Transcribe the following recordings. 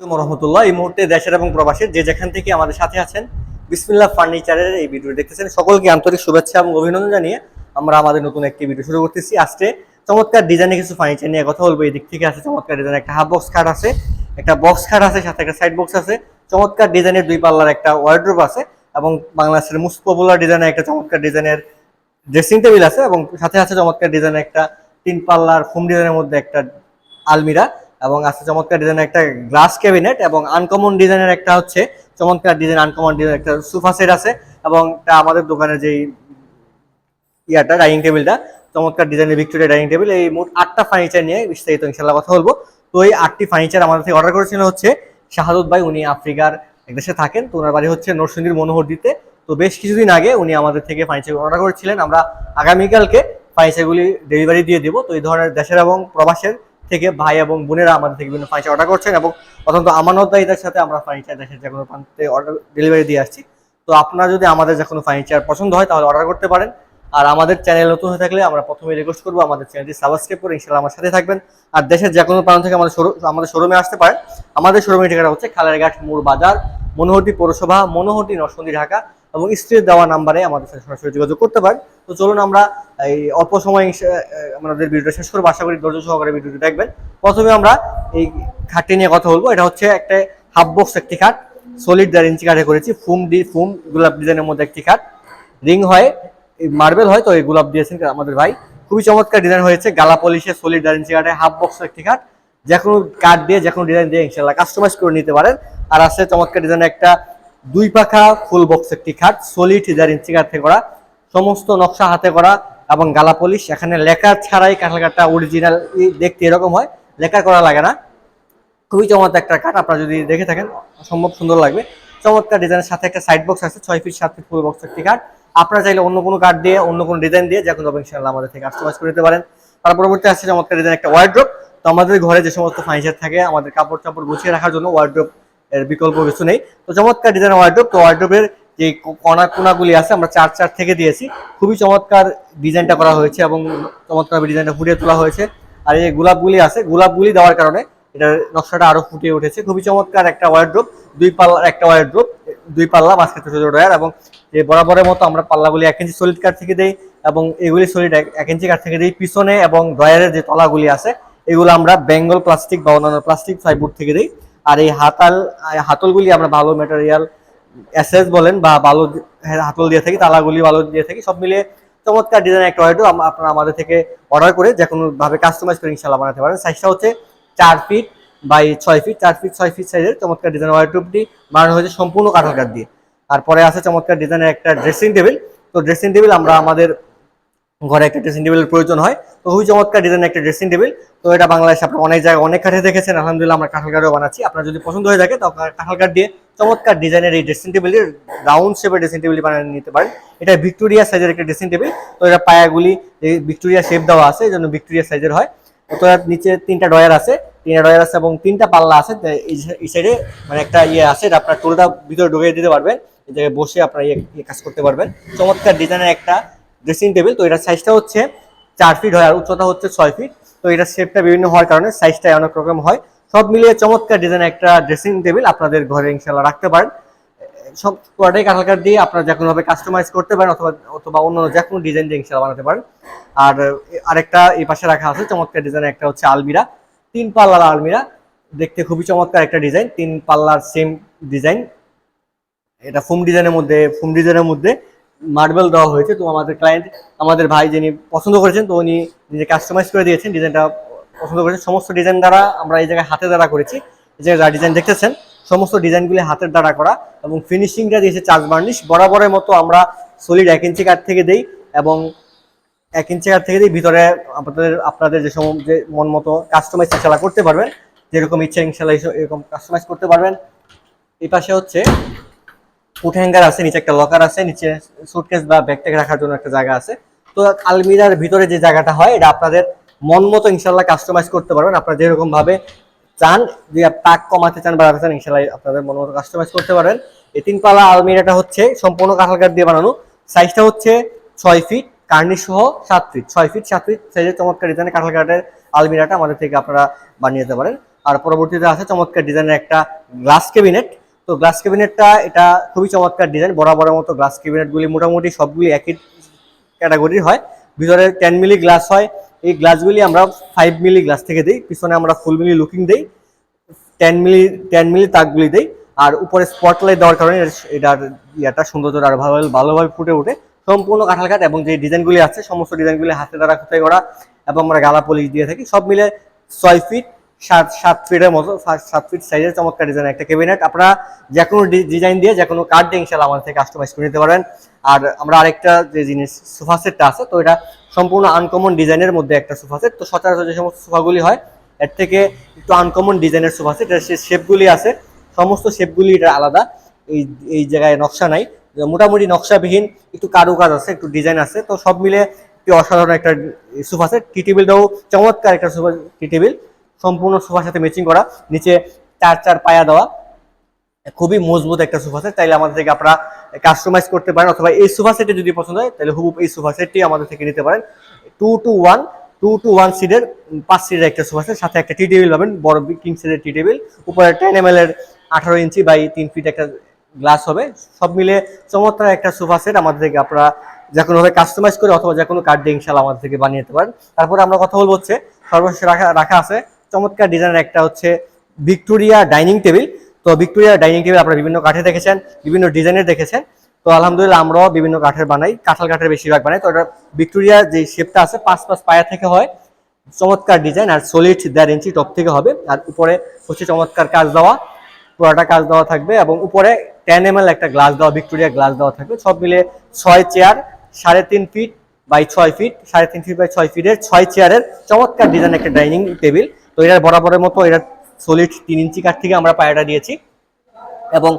রহমতুল্লাহ। এই মুহূর্তে দেশের এবং প্রবাসের যে যেখান থেকে আমাদের সাথে আছেন বিসমিল্লাহ ফার্নিচারের এই ভিডিও দেখতেছেন, সকলকে আন্তরিক শুভেচ্ছা এবং অভিনন্দন জানিয়ে আমরা আমাদের নতুন একটি ভিডিও শুরু করতেছি। আজকে চমৎকার ডিজাইনে কিছু ফার্নিচার নিয়ে কথা বলব। এই দিক থেকে আছে চমৎকার ডিজাইন একটা হাফ বক্স খাট আছে, একটা বক্স খাট আছে, সাথে একটা সাইড বক্স আছে। চমৎকার ডিজাইনের দুই পাল্লার একটা ওয়ার্ড্রোব আছে এবং বাংলাদেশের মোস্ট পপুলার ডিজাইনের একটা চমৎকার ডিজাইনের ড্রেসিং টেবিল আছে এবং সাথে আছে চমৎকার ডিজাইনের একটা তিন পাল্লার ফোম ডিজাইনের মধ্যে একটা আলমিরা। এবং আছে চমৎকার ডিজাইনের একটা গ্লাস ক্যাবিনেট এবং আনকমন ডিজাইনের একটা হচ্ছে চমৎকার ডিজাইন আনকমন ডিজাইন একটা সোফা সেট আছে এবং একটা আমাদের দোকানের যেই ইয়াটা ডাইনিং টেবিলটা চমৎকার ডিজাইনের ভিক্টোরিয়া ডাইনিং টেবিল এই মোট আটটা ফার্নিচার নিয়ে বিস্তারিত ইনশাল্লাহ কথা বলব। তো এই আটটি ফার্নিচার আমাদের থেকে অর্ডার করেছিল হচ্ছে শাহাদুত ভাই, উনি আফ্রিকার এক দেশে থাকেন, তো ওনার বাড়ি হচ্ছে নরসিংদীর মনোহর দিতে তো বেশ কিছুদিন আগে উনি আমাদের থেকে ফার্নিচার অর্ডার করেছিলেন। আমরা আগামীকালকে ফার্নিচারগুলি ডেলিভারি দিয়ে দেবো। তো এই ধরনের দেশের এবং প্রবাসের থেকে ভাই এবং বোনেরা আমাদের থেকে বিভিন্ন ফার্নিচার অর্ডার করছেন এবং অত্যন্ত আমানতদায়িতার সাথে আমরা ফার্নিচার দেশের যে কোনো প্রান্তে অর্ডার ডেলিভারি দিয়ে আসছি। তো আপনারা যদি আমাদের যে কোনো ফার্নিচার পছন্দ হয় তাহলে অর্ডার করতে পারেন। আর আমাদের চ্যানেল নতুন হয়ে থাকলে আমরা প্রথমে রিকোয়েস্ট করব আমাদের চ্যানেলটি সাবস্ক্রাইব করে ইনশাল্লাহ আমার সাথে থাকবেন। আর দেশের যে কোনো প্রান্ত থেকে আমাদের আমাদের শোরুমে আসতে পারেন। আমাদের শোরুমের ঠিকানা হচ্ছে খালারঘাট মূল বাজার মনোহরটি পৌরসভা, মনোহরটি নরসন্দী ঢাকা এবং স্ত্রীর দেওয়া নাম্বারে আমাদের সাথে সরাসরি যোগাযোগ করতে পারেন। তো চলুন আমরা এই অল্প সময় আমাদের ভিডিওটা শেষ করব। আশা করি ধৈর্য সহকারে ভিডিওটি দেখবেন। প্রথমে আমরা এই খাটটি নিয়ে কথা বলব। এটা হচ্ছে একটা হাফ বক্স একটি খাট। সলিড দেড় ইঞ্চি কাঠে করেছি। ফুম দি ফুম গোলাপ ডিজাইনের মধ্যে একটি খাট। রিং হয় মার্বেল হয়, তো এই গোলাপ দিয়েছেন আমাদের ভাই। খুবই চমৎকার ডিজাইন হয়েছে। গালা পলিশের সলিড দেড় ইঞ্চি কাঠে হাফ বক্স একটি খাট। যে কোনো কাঠ দিয়ে যে কোনো ডিজাইন দিয়ে ইনশাল্লাহ কাস্টমাইজ করে নিতে পারেন। আর আছে চমৎকার ডিজাইন একটা দুই পাখা ফুল বক্স একটি খাট সলিড দেড় ইঞ্চি কাঠে করা, সমস্ত নকশা হাতে করা এবং গালা পলিশ এখানে লেখা ছাড়াই কাঁঠাল কাঠটা অরিজিনাল দেখতে এরকম হয় লেখা করা লাগে না। খুবই চমৎকার একটা কাঠ আপনারা যদি দেখে থাকেন সম্ভব সুন্দর লাগবে। চমৎকার ডিজাইনের সাথে একটা সাইড বক্স আছে, ছয় ফিট সাত ফিট ফুল বক্স একটি কাঠ আপনারা চাইলে অন্য কোনো কাঠ দিয়ে, অন্য কোনো ডিজাইন দিয়ে যে কোনো আমাদের থেকে কাস্টমাইজ করে নিতে পারেন। তার পরবর্তী আসছে চমৎকার ডিজাইন একটা ওয়ার্ড্রোপ তো আমাদের ঘরে যে সমস্ত ফার্নিচার থাকে, আমাদের কাপড় চাপড় গুছিয়ে রাখার জন্য ওয়ার্ড্রোপ এর বিকল্প কিছু নেই। তো চমৎকার ডিজাইন ওয়ার্ড্রোপ তো ওয়ার্ড্রোপের যে কণা কোনাগুলি আছে, আমরা চার চার থেকে দিয়েছি। খুবই চমৎকার ডিজাইনটা করা হয়েছে এবং চমৎকার ডিজাইনটা ফুটিয়ে তোলা হয়েছে। আর এই গোলাপগুলি আছে, গোলাপগুলি দেওয়ার কারণে এটার নকশাটা আরও ফুটিয়ে উঠেছে। খুবই চমৎকার একটা ওয়ার্ড্রোপ দুই পাল্লার একটা ওয়ার্ড্রোপ দুই পাল্লা, মাঝখানে ছোট ছোটো ডয়ার এবং যে বরাবরের মতো আমরা পাল্লাগুলি এক ইঞ্চি সলিড কাঠ থেকে দিই এবং এগুলি সলিড এক ইঞ্চি কাঠ থেকে দিই পিছনে এবং ডয়ারের যে তলাগুলি আছে, এগুলো আমরা বেঙ্গল প্লাস্টিক বা অন্যান্য প্লাস্টিক ফাইবার থেকে দিই। আর এই হাতাল হাতলগুলি আমরা ভালো ম্যাটেরিয়াল এসএস বলেন বা ভালো হাতল দিয়ে থাকি, তালাগুলি ভালো দিয়ে থাকি, সব মিলিয়ে চমৎকার ডিজাইন একটা ওয়ার্ড্রোপ আপনারা আমাদের থেকে অর্ডার করে যে কোনোভাবে কাস্টমাইজ করে ইনশাল্লাহ বানাতে পারেন। সাইজটা হচ্ছে চার ফিট বাই ছয় ফিট চার ফিট ছয় ফিট সাইজের চমৎকার ডিজাইন ওয়ার্ড্রোপটি বানানো হয়েছে সম্পূর্ণ কাঠল কাঠ দিয়ে। আর পরে আছে চমৎকার ডিজাইনের একটা ড্রেসিং টেবিল তো ড্রেসিং টেবিল আমরা আমাদের ঘরে একটা ড্রেসিং টেবিলের প্রয়োজন হয়। তো খুবই চমৎকার ডিজাইনের একটা ড্রেসিং টেবিল তো এটা বাংলাদেশে আপনার অনেক জায়গায় অনেক কাঠে দেখেছেন। আলহামদুলিল্লাহ আমরা কাঁঠাল কাঠও বানাচ্ছি। আপনার যদি পছন্দ হয়ে থাকে তখন কাঁঠাল কাঠ দিয়ে চমৎকার ডিজাইনের এই ড্রেসিং টেবিলের রাউন্ড শেপের ড্রেসিং টেবিল বানিয়ে নিতে পারেন। এটা ভিক্টোরিয়া সাইজের একটা ড্রেসিং টেবিল তো এটা পায়াগুলি ভিক্টোরিয়া শেপ দেওয়া আছে, এই জন্য ভিক্টোরিয়া সাইজের হয়। তো নিচে তিনটা ডয়ার আছে। তিনটা ডয়ার আছে এবং তিনটা পাল্লা আছে। এই- এই সাইডে মানে একটা ইয়ে আছে, এটা আপনার টোলটা ভিতরে ঢুকিয়ে দিতে পারবেন। এই জায়গায় বসে আপনারা ইয়ে ইয়ে কাজ করতে পারবেন। চমৎকার ডিজাইনের একটা ড্রেসিং টেবিল তো এটার সাইজটা হচ্ছে চার ফিট হয় আর উচ্চতা হচ্ছে ছয় ফিট তো এটার শেপটা বিভিন্ন হওয়ার কারণে সাইজটা অনেক রকম হয়। সব মিলিয়ে চমৎকার ডিজাইন একটা ড্রেসিং টেবিল আপনাদের ঘরে ইনশাল্লাহ রাখতে পারেন। সব পুরোটাই কাঁঠাল কাঠ দিয়ে আপনারা যে কোনোভাবে কাস্টমাইজ করতে পারেন অথবা অথবা অন্য যে কোনো ডিজাইন দিয়ে ইনশাল্লাহ বানাতে পারেন। আর, আরেকটা এই পাশে রাখা আছে চমৎকার ডিজাইন একটা হচ্ছে আলমিরা। তিন পাল্লার আলমিরা। দেখতে খুবই চমৎকার একটা ডিজাইন তিন পাল্লার সেম ডিজাইন এটা ফুম ডিজাইনের মধ্যে ফুম ডিজাইনের মধ্যে। মার্বেল দেওয়া হয়েছে, তো আমাদের ক্লায়েন্ট আমাদের ভাই যিনি পছন্দ করেছেন, তো উনি নিজে কাস্টমাইজ করে দিয়েছেন ডিজাইনটা পছন্দ করেছেন। সমস্ত ডিজাইন দ্বারা আমরা এই জায়গায় হাতে দ্বারা করেছি, এই জায়গায় ডিজাইন দেখতেছেন, সমস্ত ডিজাইনগুলি হাতের দ্বারা করা এবং ফিনিশিংটা দিয়েছে চার্জ বার্নিশ বরাবরের মতো আমরা সলিড এক ইঞ্চি কাঠ থেকে দেই এবং এক ইঞ্চি কাঠ থেকে দিই। ভিতরে আপনাদের আপনাদের যে সম, যে মন মতো কাস্টমাইজ ইনশাল্লাহ করতে পারবেন। যেরকম ইচ্ছা ইনশাল্লাহ এরকম কাস্টমাইজ করতে পারবেন। এই পাশে হচ্ছে ফুট হ্যাঙ্গার আছে, নিচে একটা লকার আছে, নিচে সুটকেস বা ব্যাগ ট্যাগ রাখার জন্য একটা জায়গা আছে। তো আলমিরার ভিতরে যে জায়গাটা হয়, এটা আপনাদের মন মতো ইনশাল্লাহ কাস্টমাইজ করতে পারবেন। আপনারা যেরকম ভাবে চান, যে তাক কমাতে চান বাড়াতে চান ইনশাল্লাহ আপনাদের মন মতো কাস্টমাইজ করতে পারেন। এই তিনপালা আলমিরাটা হচ্ছে সম্পূর্ণ কাঁঠাল কাঠ দিয়ে বানানো। সাইজটা হচ্ছে ছয় ফিট কার্নিশ সহ সাত ফিট ছয় ফিট সাত ফিট সাইজের চমৎকার ডিজাইনের কাঁঠাল কাঠের আলমিরাটা আমাদের থেকে আপনারা বানিয়ে নিতে পারেন। আর পরবর্তীতে আছে চমৎকার ডিজাইনের একটা গ্লাস ক্যাবিনেট তো গ্লাস ক্যাবিনেটটা এটা খুবই চমৎকার ডিজাইন বরাবরের মতো গ্লাস ক্যাবিনেটগুলি মোটামুটি সবগুলি একই ক্যাটাগরির হয়। ভিতরে টেন মিলি গ্লাস হয়। এই গ্লাসগুলি আমরা ফাইভ মিলি গ্লাস থেকে দিই। পিছনে আমরা ফুল মিলি লুকিং দিই। টেন মিলি টেন মিলি তাকগুলি দিই। আর উপরে স্পটলাইট দেওয়ার কারণে এটার ইয়াটা সৌন্দর্য আরও ভালো, ভালোভাবে ফুটে ওঠে। সম্পূর্ণ কাঁঠাল কাঠ এবং যে ডিজাইনগুলি আছে, সমস্ত ডিজাইনগুলি হাতে দ্বারা খোদাই করা এবং আমরা গালা পলিশ দিয়ে থাকি, সব মিলে ছয় ফিট সাত সাত ফিটের মতো, সাত ফিট সাইজের চমৎকার ডিজাইন একটা ক্যাবিনেট আপনারা যে কোনো ডিজাইন দিয়ে যে কোনো কার্ড দিয়ে ইনশাল্লাহ আমাদের থেকে কাস্টমাইজ করে নিতে পারবেন। আর আমরা আরেকটা যে জিনিস সোফা সেটটা আছে, তো এটা সম্পূর্ণ আনকমন ডিজাইনের মধ্যে একটা সোফা সেট তো সচরাচর যে সমস্ত সোফাগুলি হয়, এর থেকে একটু আনকমন ডিজাইনের সোফা সেট সে শেপগুলি আছে, সমস্ত শেপগুলি এটা আলাদা। এই এই জায়গায় নকশা নাই। মোটামুটি নকশাবিহীন, একটু কারুকাজ আছে, একটু ডিজাইন আছে। তো সব মিলে একটি অসাধারণ একটা সোফা সেট টি টেবিলটাও চমৎকার একটা সোফা টি টেবিল সম্পূর্ণ সোফার সাথে ম্যাচিং করা, নিচে চার চার পায়া দেওয়া। খুবই মজবুত একটা সোফা সেট তাইলে আমাদের থেকে আপনারা কাস্টমাইজ করতে পারেন, অথবা এই সোফা সেটে যদি পছন্দ হয় তাহলে হুবুব এই সোফা সেটটি আমাদের থেকে নিতে পারেন। Two two one two two one সিটের পাঁচ সিটের একটা সোফা সেট সাথে একটা টি টেবিল পাবেন, বড় কিং সিটের টি টেবিল উপরে টেন এম এর আঠারো ইঞ্চি বাই তিন ফিট একটা গ্লাস হবে। সব মিলে চমৎকার একটা সোফা সেট আমাদের থেকে আপনারা যে কোনোভাবে কাস্টমাইজ করে অথবা যে কোনো কার্ড ইনশাল্লাহ আমাদের থেকে বানিয়ে নিতে পারেন। তারপরে আমরা কথা বলব হচ্ছে, সর্বশেষ রাখা রাখা আছে। চমৎকার ডিজাইনের একটা হচ্ছে ভিক্টোরিয়া ডাইনিং টেবিল তো ভিক্টোরিয়া ডাইনিং টেবিল আপনারা বিভিন্ন কাঠে দেখেছেন, বিভিন্ন ডিজাইনের দেখেছেন। তো আলহামদুলিল্লাহ আমরাও বিভিন্ন কাঠের বানাই, কাঁঠাল কাঠের বেশিরভাগ বানাই। তো এটা ভিক্টোরিয়া যে শেপটা আছে, পাঁচ পাঁচ পায়া থেকে হয়। চমৎকার ডিজাইন আর সলিড দেড় ইঞ্চি টপ থেকে হবে। আর উপরে হচ্ছে চমৎকার কাজ দেওয়া। পুরোটা কাজ দেওয়া থাকবে এবং উপরে টেন এম একটা গ্লাস দেওয়া ভিক্টোরিয়া গ্লাস দেওয়া থাকবে। সব মিলে ছয় চেয়ার সাড়ে তিন ফিট বাই ছয় ফিট সাড়ে তিন ফিট বাই ছয় ফিটের ছয় চেয়ারের চমৎকার ডিজাইন একটা ডাইনিং টেবিল তো এটার বরাবরের মতো এটা সলিড তিন ইঞ্চি কাঠ থেকে আমরা পায়াটা দিয়েছি। এবং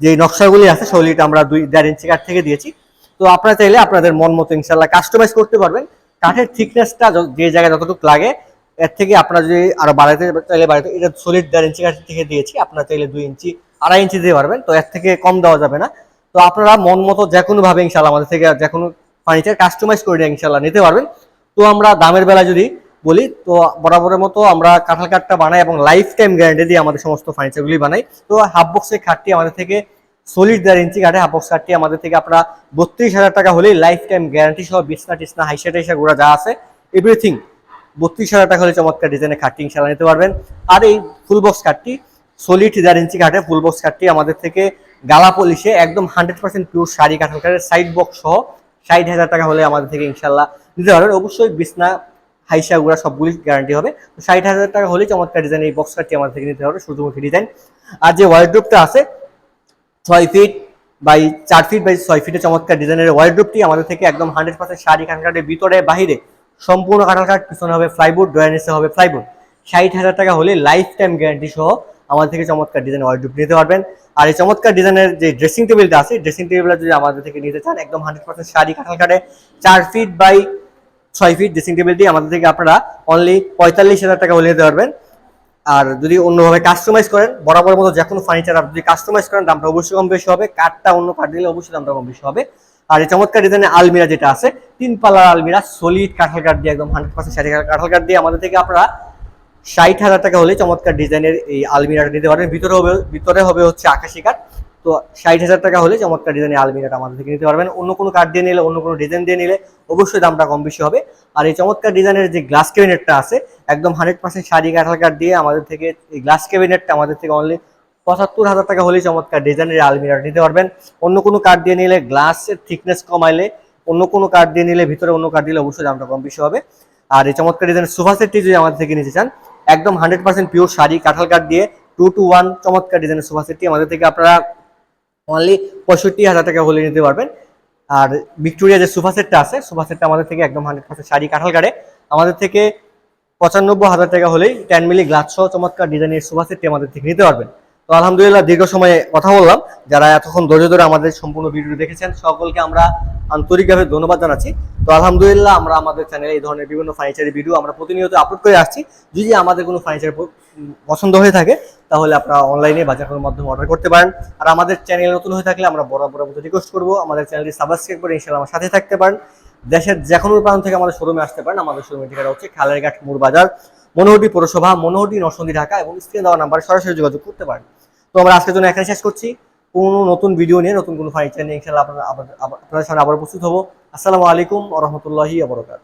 যে নকশাগুলি আছে সেগুলিটা আমরা দুই, দেড় ইঞ্চি কাঠ থেকে দিয়েছি। তো আপনারা চাইলে আপনাদের মন মতো ইনশাল্লাহ কাস্টমাইজ করতে পারবেন। কাঠের থিকনেসটা যে জায়গায় যতটুকু লাগে, এর থেকে আপনারা যদি আরও বাড়াতে চাইলে বাড়াতে এটা সলিড দেড় ইঞ্চি কাঠ থেকে দিয়েছি, আপনারা চাইলে দুই ইঞ্চি, আড়াই ইঞ্চি দিতে পারবেন। তো এর থেকে কম দেওয়া যাবে না। তো আপনারা মন মতো যে কোনো ভাবে ইনশাল্লাহ আমাদের থেকে যে কোনো ফার্নিচার কাস্টমাইজ করে ইনশাল্লাহ নিতে পারবেন। তো আমরা দামের বেলায় যদি বলি, তো বরাবরের মতো আমরা কাঁঠাল কাঠটা বানাই এবং লাইফ টাইম গ্যারান্টি দিয়ে আমাদের সমস্ত ফার্নিচারগুলি বানাই। তো হাফ বক্সের খাটটি আমাদের থেকে সলিড দেড় ইঞ্চি কাঠে হাফ বক্স খাটটি আমাদের থেকে আপনারা বত্রিশ হাজার টাকা হলেই লাইফ টাইম গ্যারান্টি সহ বিছনা টিসনা হাইসা টাইসা গোড়া যা আছে এভরিথিং বত্রিশ হাজার টাকা হলে চমৎকার ডিজাইনের খাটটি ইনশাল্লাহ নিতে পারবেন। আর এই ফুল বক্স কাঠটি সলিড দেড় ইঞ্চি কাঠে ফুল বক্স কাঠটি আমাদের থেকে গালা পলিশে একদম হান্ড্রেড পার্সেন্ট পিওর শাড়ি কাঠাল কাঠের সাইড বক্স সহ ষাট হাজার টাকা হলে আমাদের থেকে ইনশাল্লাহ নিতে পারবেন। অবশ্যই বিছনা হাইসা গুড়া সবগুলি গ্যারান্টি হবে। তো ষাট হাজার টাকা হলেই চমৎকার ডিজাইন এই বক্স কাঠটি আমাদের থেকে নিতে হবে সূর্যমুখী ডিজাইন আর যে ওয়ার্ড্রোপটা আছে, ছয় ফিট বাই চার ফিট বাই ছয় ফিটে চমৎকার ডিজাইনের ওয়ার্ড্রোপটি আমাদের থেকে একদম হান্ড্রেড পার্সেন্ট শাড়ি কাঁঠাল কাঠের ভিতরে বাহিরে সম্পূর্ণ কাঁঠাল কাঠ, পিছনে হবে ফ্লাইবোর্ড ড্রয়ার নিচে হবে ফ্লাইবোর্ড ষাট হাজার টাকা হলে লাইফ টাইম গ্যারান্টি সহ আমাদের থেকে চমৎকার ডিজাইন ওয়ার্ড্রোপ নিতে পারবেন। আর এই চমৎকার ডিজাইনের যে ড্রেসিং টেবিলটা আছে ড্রেসিং টেবিলটা যদি আমাদের থেকে নিতে চান, একদম হান্ড্রেড পার্সেন্ট শাড়ি কাঁঠাল কাঠে, চার ফিট বাই ছয় ফিট ড্রেসিং টেবিলটি আমাদের থেকে আপনারা অনলি পঁয়তাল্লিশ হাজার টাকা হলে দিতে পারবেন। আর যদি অন্যভাবে কাস্টমাইজ করেন, বরাবর মতো যে কোনো ফার্নিচার আপনি যদি কাস্টমাইজ করেন, দামটা অবশ্যই কম বেশি হবে। কাঠটা অন্য কাঠ দিলে অবশ্যই দামটা কম বেশি হবে। আর এই চমৎকার ডিজাইনের আলমিরা যেটা আছে তিন পাল্লার আলমিরা সলিড কাঁঠাল কাঠ দিয়ে একদম হান্ড্রেড পার্সেন্ট শাড়ি কাঁঠাল কাঠ দিয়ে আমাদের থেকে আপনারা ষাট হাজার টাকা হলে চমৎকার ডিজাইনের এই আলমিরাটা নিতে পারবেন। ভিতরে হবে ভিতরে হবে হচ্ছে আকাশি কাঠ। তো ষাট হাজার টাকা হলে চমৎকার ডিজাইনের আলমিরাটা আমাদের থেকে নিতে পারবেন। অন্য কোনো কাঠ দিয়ে নিলে, অন্য কোনো ডিজাইন দিয়ে নিলে অবশ্যই দামটা কম বেশি হবে। আর এই চমৎকার ডিজাইনের যে গ্লাস ক্যাবিনেটটা আছে, একদম হান্ড্রেড পার্সেন্ট শাড়ি কাঁঠাল কাঠ দিয়ে আমাদের থেকে এই গ্লাস ক্যাবিনেটটা আমাদের থেকে অনলি পঁচাত্তর হাজার টাকা হলেই চমৎকার ডিজাইনের আলমিরাটা নিতে পারবেন। অন্য কোনো কাঠ দিয়ে নিলে গ্লাসের থিকনেস কমাইলে, অন্য কোনো কাঠ দিয়ে নিলে ভিতরে অন্য কাঠ দিলে অবশ্যই দামটা কম বেশি হবে। আর এই চমৎকার ডিজাইনের সোফা সেটটি যদি আমাদের থেকে নিতে চান, একদম হান্ড্রেড পার্সেন্ট পিওর শাড়ি কাঁঠাল কাঠ দিয়ে টু টু ওয়ান চমৎকার ডিজাইনের সোফা সেটটি আমাদের থেকে আপনারা অনলি পঁয়ষট্টি হাজার টাকা হলে নিতে পারবেন। আর ভিক্টোরিয়া যে সোফা সেটটা আছে, সোফা সেটটা আমাদের থেকে একদম হান্ড্রেড পার্সেন্ট শাড়ি কাঁঠাল কাটে আমাদের থেকে পঁচানব্বই হাজার টাকা হলেই টেন মিলি গ্লাস সহ চমৎকার ডিজাইনের সোফা সেটটি আমাদের থেকে নিতে পারবেন। তো আলহামদুলিল্লাহ, দীর্ঘ সময়ে কথা বললাম। যারা এতক্ষণ ধৈর্য ধরে আমাদের সম্পূর্ণ ভিডিও দেখেছেন, সকলকে আমরা আন্তরিকভাবে ধন্যবাদ জানাচ্ছি। তো আলহামদুলিল্লাহ আমরা আমাদের চ্যানেলে এই ধরনের বিভিন্ন ফার্নিচারের ভিডিও আমরা প্রতিনিয়ত আপলোড করে আসছি। যদি আমাদের কোনো ফার্নিচার পছন্দ হয়ে থাকে, তাহলে আপনারা অনলাইনে বাজারের মাধ্যমে অর্ডার করতে পারেন। আর আমাদের চ্যানেল নতুন হয়ে থাকলে আমরা বড় মতো রিকোয়েস্ট করব। আমাদের চ্যানেলটি সাবস্ক্রাইব করে ইনশাল্লাহ আমার সাথে থাকতে পারেন। দেশের যে কোনো প্রান্ত থেকে আমাদের শোরুমে আসতে পারেন। আমাদের শোরুমের ঠিকানা হচ্ছে খালেরঘাট মুর বাজার, মনোহরটি পৌরসভা, মনোহরটি নরসন্দী ঢাকা এবং স্ক্রিনে দেওয়া নাম্বারে সরাসরি যোগাযোগ করতে পারেন। তো আমরা আজকের জন্য এখানে শেষ করছি। কোনো নতুন ভিডিও নিয়ে, নতুন কোনো ফার্নিচার নিয়ে ইনশাল্লাহ আপনারা আবার- আপনাদের সামনে আবার উপস্থিত হব। আসসালামু আলাইকুম রহমতুল্লাহি আবরকাত